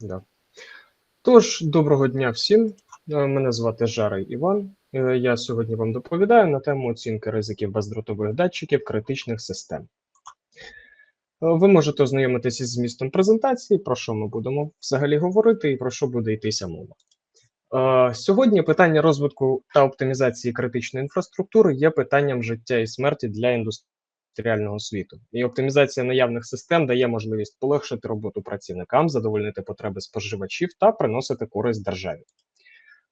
Да. Тож, доброго дня всім. Е, Мене звати Жарий Іван. Е, Я сьогодні вам доповідаю на тему оцінки ризиків бездротових датчиків критичних систем. Е, Ви можете ознайомитися із змістом презентації, про що ми будемо взагалі говорити і про що буде йтися мова. Сьогодні питання розвитку та оптимізації критичної інфраструктури є питанням життя і смерті для індустріального світу. І оптимізація наявних систем дає можливість полегшити роботу працівникам, задовольнити потреби споживачів та приносити користь державі.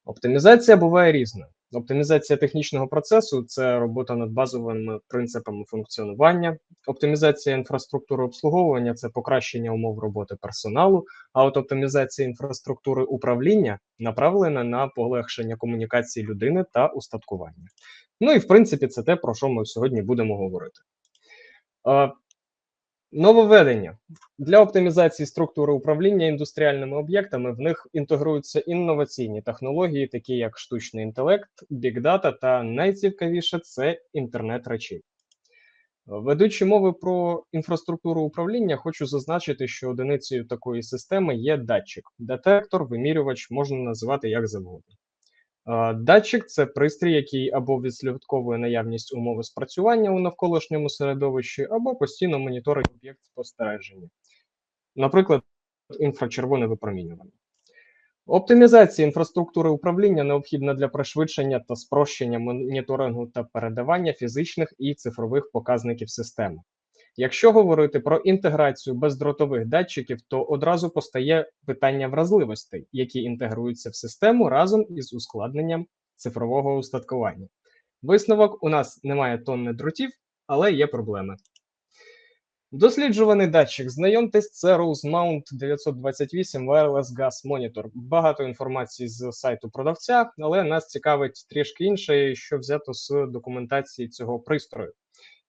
Оптимізація буває різною. Оптимізація технічного процесу це робота над базовими принципами функціонування. Оптимізація інфраструктури обслуговування це покращення умов роботи персоналу. А от оптимізація інфраструктури управління направлена на полегшення комунікації людини та устаткування. Ну і в принципі, це те, про що ми сьогодні будемо говорити. Нововведення для оптимізації структури управління індустріальними об'єктами в них інтегруються інноваційні технології, такі як штучний інтелект, бікдата та найцікавіше це інтернет речей. Ведучи мови про інфраструктуру управління, хочу зазначити, що одиницею такої системи є датчик. Детектор, вимірювач можна називати як завгодно. Датчик це пристрій, який або відслідковує наявність умови спрацювання у навколишньому середовищі, або постійно моніторить об'єкт спостереження, наприклад, інфрачервоне випромінювання. Оптимізація інфраструктури управління необхідна для пришвидшення та спрощення моніторингу та передавання фізичних і цифрових показників системи. Якщо говорити про інтеграцію бездротових датчиків, то одразу постає питання вразливостей, які інтегруються в систему разом із ускладненням цифрового устаткування. Висновок: у нас немає тонни дротів, але є проблеми. Досліджуваний датчик. Знайомтесь, це Rosemount 928 Wireless Gas Monitor. Багато інформації з сайту продавця, але нас цікавить трішки інше, що взято з документації цього пристрою.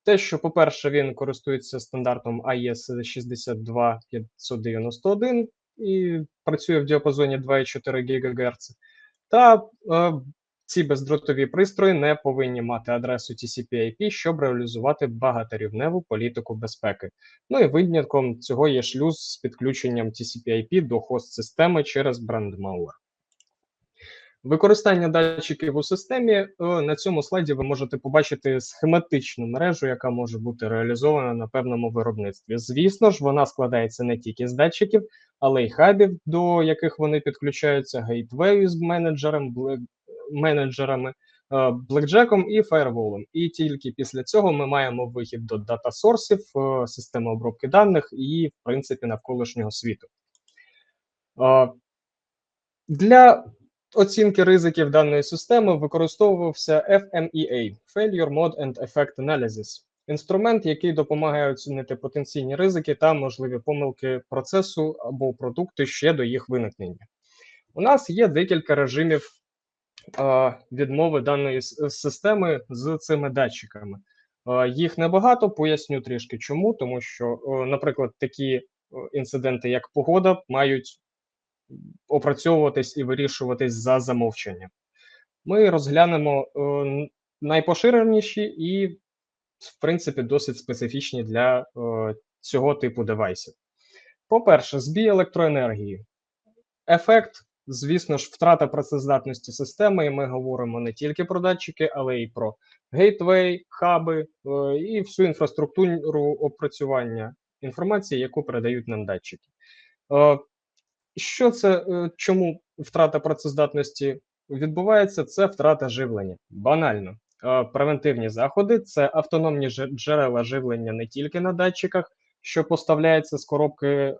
Те, що, по-перше, він користується стандартом AES 62591 і працює в діапазоні 2,4 ГГц, та е, ці бездротові пристрої не повинні мати адресу TCP/IP, щоб реалізувати багаторівневу політику безпеки. Ну і винятком цього є шлюз з підключенням TCP/IP до хост-системи через брендмауер. Використання датчиків у системі е, на цьому слайді ви можете побачити схематичну мережу, яка може бути реалізована на певному виробництві. Звісно ж, вона складається не тільки з датчиків, але й хабів, до яких вони підключаються, гейтвею з менеджером, менеджерами, е, блекджеком і фаєрволом. І тільки після цього ми маємо вихід до дата-сорсів, е, системи обробки даних і, в принципі, навколишнього світу. Для оцінки ризиків даної системи використовувався FMEA – Failure Mode and Effect Analysis – інструмент, який допомагає оцінити потенційні ризики та можливі помилки процесу або продукту ще до їх виникнення. У нас є декілька режимів відмови даної системи з цими датчиками. Їх небагато, поясню трішки чому, тому що, наприклад, такі інциденти, як погода, мають опрацьовуватись і вирішуватись за замовченням. Ми розглянемо е, найпоширеніші і, в принципі, досить специфічні для е, цього типу девайсів. По-перше, збій електроенергії. Ефект, звісно ж, втрата працездатності системи, і ми говоримо не тільки про датчики, але й про гейтвей, хаби е, і всю інфраструктуру опрацювання інформації, яку передають нам датчики. Е, що це, е, чому втрата працездатності відбувається? Це втрата живлення. Банально. Е, Превентивні заходи це автономні джерела живлення не тільки на датчиках, що поставляється з коробки е,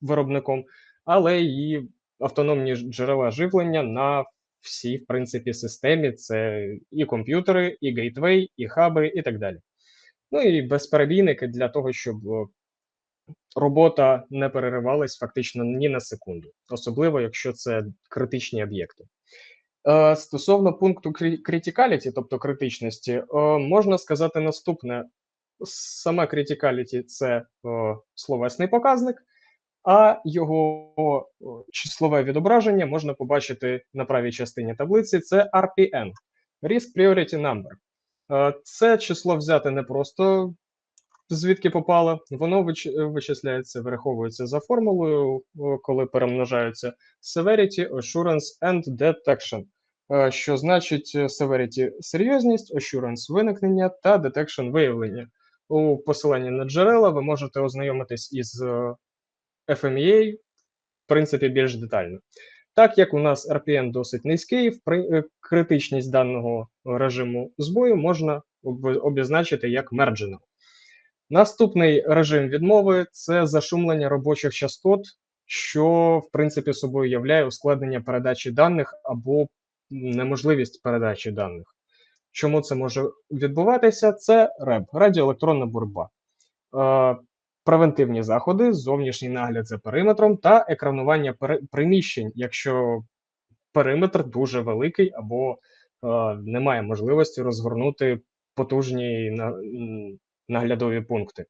виробником, але і автономні джерела живлення на всій, в принципі, системі. Це і комп'ютери, і гейтвей, і хаби, і так далі. Ну і безперебійники для того, щоб робота не переривалась фактично ні на секунду, особливо якщо це критичні об'єкти. Е, Стосовно пункту criticality, тобто критичності, е, можна сказати наступне: саме criticality – це е, словесний показник, а його числове відображення можна побачити на правій частині таблиці. Це RPN – Risk Priority Number. Е, Це число взяте не просто звідки попало, воно вичисляється, вираховується за формулою, коли перемножаються severity, assurance and detection. Е, Що значить е, severity – серйозність, assurance – виникнення та detection – виявлення. У посиланні на джерела ви можете ознайомитись із е, FMEA, в принципі, більш детально. Так як у нас RPN досить низький, е, критичність даного режиму збою можна обізначити як marginal. Наступний режим відмови це зашумлення робочих частот, що в принципі собою являє ускладнення передачі даних або неможливість передачі даних. Чому це може відбуватися? Це РЕБ, радіоелектронна боротьба. Е, превентивні заходи, зовнішній нагляд за периметром та екранування приміщень, якщо периметр дуже великий або е, немає можливості розгорнути потужні наглядові пункти.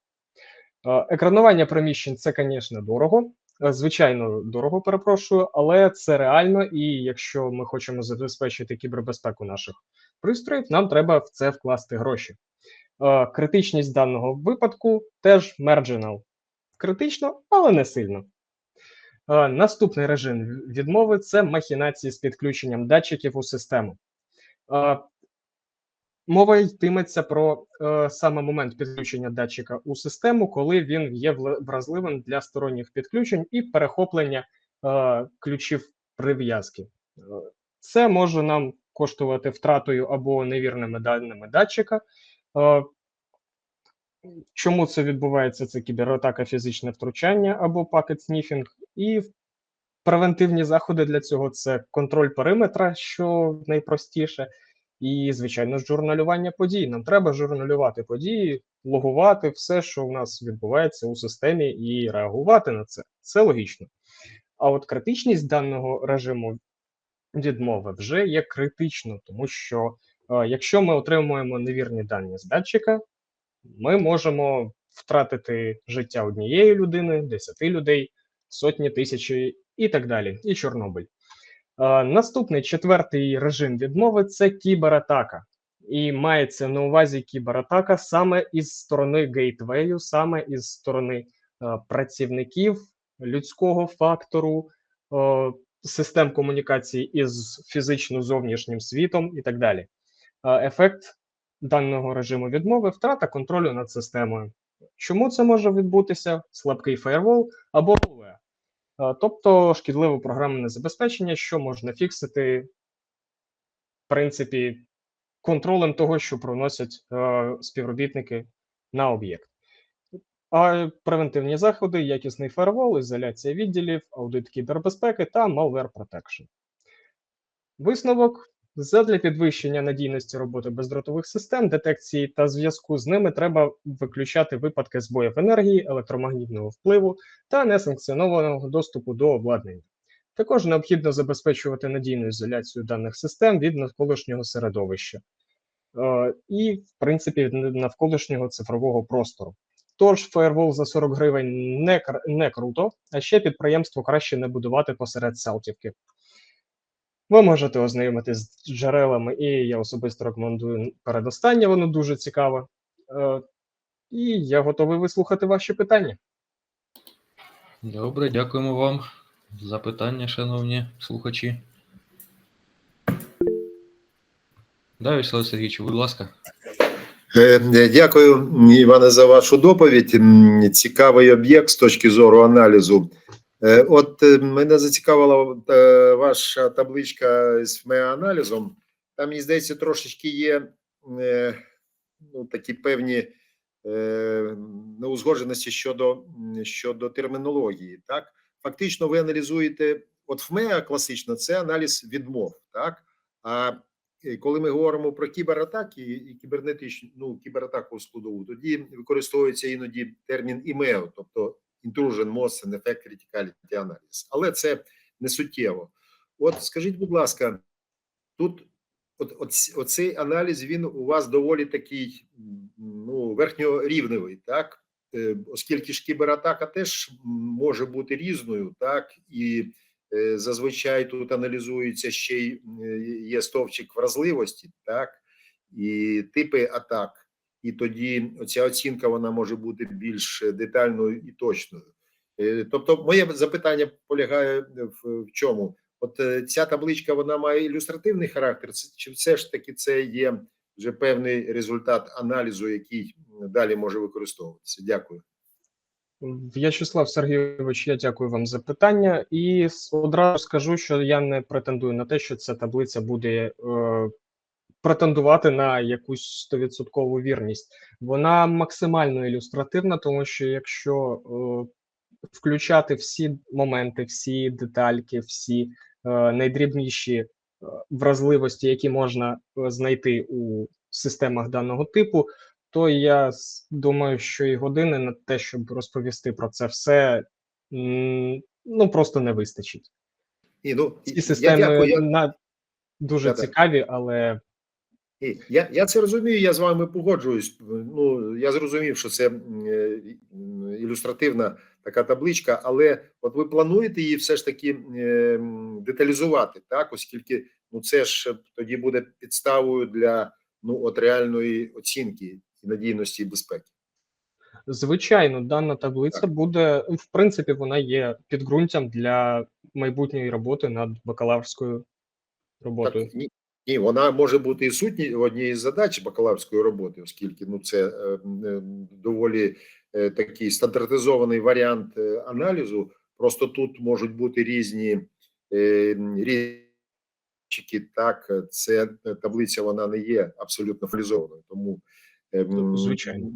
Е, Екранування приміщень це, звісно, дорого. Е, Звичайно, дорого, перепрошую, але це реально, і якщо ми хочемо забезпечити кібербезпеку наших пристроїв, нам треба в це вкласти гроші. Е, Критичність даного випадку теж marginal. Критично, але не сильно. Наступний режим відмови це махінації з підключенням датчиків у систему. Мова йтиметься про е, саме момент підключення датчика у систему, коли він є вразливим для сторонніх підключень і перехоплення е, ключів прив'язки. Е, Це може нам коштувати втратою або невірними даними датчика. Е, Чому це відбувається? Це кібератака, фізичне втручання або пакет сніфінг, і превентивні заходи для цього це контроль периметра, що найпростіше, і, звичайно, журналювання подій. Нам треба журналювати події, логувати все, що у нас відбувається у системі, і реагувати на це. Це логічно. А от критичність даного режиму відмови вже є критично, тому що е, якщо ми отримуємо невірні дані з датчика, ми можемо втратити життя однієї людини, десяти людей, сотні тисячі і так далі, і Чорнобиль. Е, Наступний четвертий режим відмови це кібератака. І мається на увазі кібератака саме із сторони гейтвею, саме із сторони е, працівників людського фактору, е, систем комунікації із фізично зовнішнім світом і так далі. Ефект даного режиму відмови втрата контролю над системою. Чому це може відбутися? Слабкий фаєрвол або тобто шкідливе програмне забезпечення, що можна фіксити, в принципі, контролем того, що проносять е, співробітники на об'єкт. А превентивні заходи, якісний фаервол, ізоляція відділів, аудит кібербезпеки та malware protection. Висновок задля підвищення надійності роботи бездротових систем, детекції та зв'язку з ними треба виключати випадки збоїв енергії, електромагнітного впливу та несанкціонованого доступу до обладнання. Також необхідно забезпечувати надійну ізоляцію даних систем від навколишнього середовища е, і, в принципі, від навколишнього цифрового простору. Тож фаєрвол за 40 гривень не, не круто, а ще підприємство краще не будувати посеред селтівки. Ви можете ознайомитись з джерелами, і я особисто рекомендую передостаннє, воно дуже цікаве. Е, І я готовий вислухати ваші питання. Добре, дякуємо вам за питання, шановні слухачі. Да, Вячеслав Сергійович, будь ласка. Е, Дякую, Іване, за вашу доповідь. Цікавий об'єкт з точки зору аналізу. Е, От е, мене зацікавила е, ваша табличка з ФМЕ-аналізом. Там, мені здається, трошечки є ну, такі певні неузгодженості щодо, щодо термінології. Так, фактично, ви аналізуєте, от ФМЕА класично, це аналіз відмов, так. А коли ми говоримо про кібератаки і кібернетичну ну, кібератаку складову, тоді використовується іноді термін імео, тобто intrusion, motion, effect, criticality analysis. Але це не суттєво. От скажіть, будь ласка, тут от, от, оцей аналіз він у вас доволі такий ну, верхньорівневий, так? Е, Оскільки ж кібератака теж може бути різною, так і Е, Зазвичай тут аналізується ще й е, є стовпчик вразливості, так і типи атак. І тоді ця оцінка вона може бути більш детальною і точною. Е, Тобто, моє запитання полягає в, чому? От е, ця табличка вона має ілюстративний характер, чи все ж таки це є вже певний результат аналізу, який далі може використовуватися? Дякую. В'ячеслав Сергійович, я дякую вам за питання. І одразу скажу, що я не претендую на те, що ця таблиця буде е, претендувати на якусь стовідсоткову вірність. Вона максимально ілюстративна, тому що якщо е, включати всі моменти, всі детальки, всі е, найдрібніші е, вразливості, які можна е, знайти у системах даного типу, то я думаю, що і години на те, щоб розповісти про це все, ну просто не вистачить. І, ну, Ці я системи дякую, я- на дуже Да-да. цікаві, але Я, я це розумію, я з вами погоджуюсь. Ну я зрозумів, що це е, ілюстративна така табличка, але от ви плануєте її все ж таки е, деталізувати, так, оскільки ну це ж тоді буде підставою для ну от реальної оцінки і надійності і безпеки. звичайно, дана таблиця буде, в принципі, вона є підґрунтям для майбутньої роботи над бакалаврською роботою. Так, ні, вона може бути і сутні однієї з задач бакалаврської роботи, оскільки ну це е, е, доволі е, такий стандартизований варіант е, аналізу. Просто тут можуть бути різні е, різні так. е, Це таблиця, вона не є абсолютно фалізованою. Тому е, Звичайно.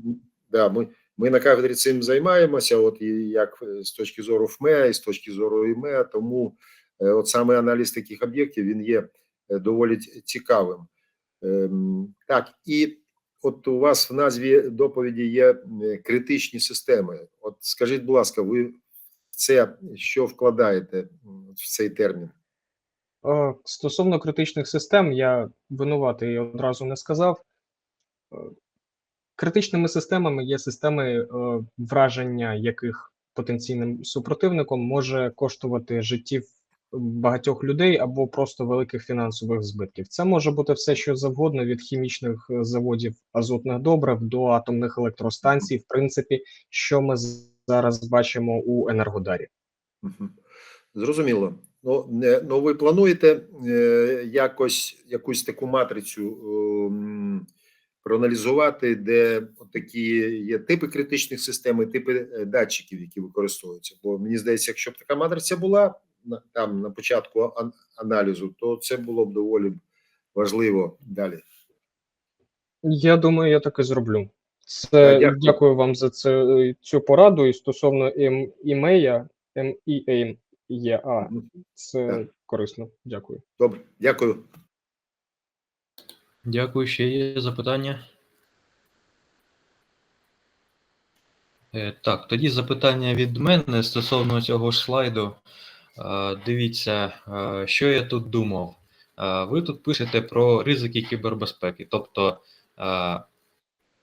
Да, ми, ми на кафедрі цим займаємося, от і як е, з точки зору ФМЕ, і з точки зору ІМЕ, тому е, от саме аналіз таких об'єктів він є е, доволі цікавим. Ем, Так, і от у вас в назві доповіді є е, критичні системи. От скажіть, будь ласка, ви це що вкладаєте в цей термін? Е, Стосовно критичних систем, я винуватий одразу не сказав. Е, Критичними системами є системи, е, враження яких потенційним супротивником може коштувати життів багатьох людей або просто великих фінансових збитків. Це може бути все, що завгодно, від хімічних е, заводів азотних добрив до атомних електростанцій, в принципі, що ми зараз бачимо у Енергодарі. Зрозуміло. Ну, не, ну ви плануєте е, якось якусь таку матрицю ем, проаналізувати, де такі є типи критичних систем і типи е, датчиків, які використовуються. Бо мені здається, якщо б така матриця була там на початку аналізу, то це було б доволі важливо далі. Я думаю, я так і зроблю. Це дякую. дякую вам за це, цю пораду. І стосовно імея, MEA, це Так. корисно. Дякую. Добре, дякую. Дякую. Ще є запитання? Е, Так, тоді запитання від мене стосовно цього ж слайду. Е, Дивіться, е, що я тут думав. Е, Ви тут пишете про ризики кібербезпеки, тобто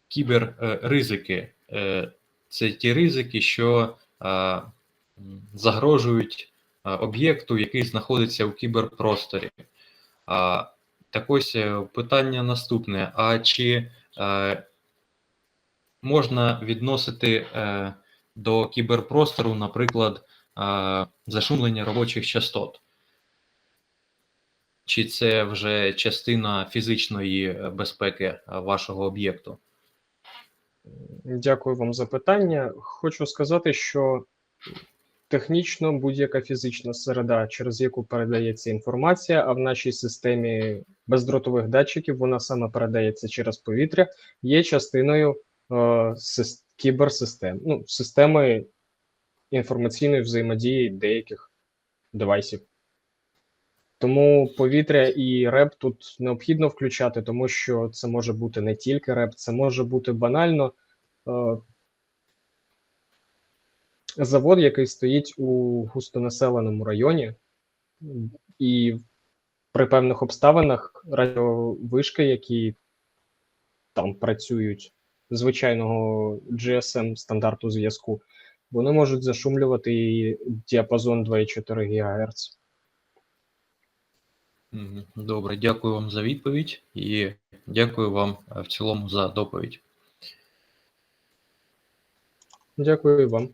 кіберризики це ті ризики, що загрожують об'єкту, який знаходиться у кіберпросторі. Так ось питання наступне: а чи можна відносити до кіберпростору, наприклад, зашумлення робочих частот? Чи це вже частина фізичної е, безпеки е, вашого об'єкту? Дякую вам за питання. Хочу сказати, що технічно будь-яка фізична середа, через яку передається інформація, а в нашій системі бездротових датчиків вона саме передається через повітря, є частиною е, кіберсистем, ну, системи інформаційної взаємодії деяких девайсів. Тому повітря і реп тут необхідно включати, тому що це може бути не тільки реп, це може бути банально е, завод, який стоїть у густонаселеному районі, і при певних обставинах радіовишки, які там працюють звичайного GSM стандарту зв'язку, вони можуть зашумлювати і діапазон 2,4 ГГц. Добре, дякую вам за відповідь і дякую вам е, в цілому за доповідь. Дякую вам.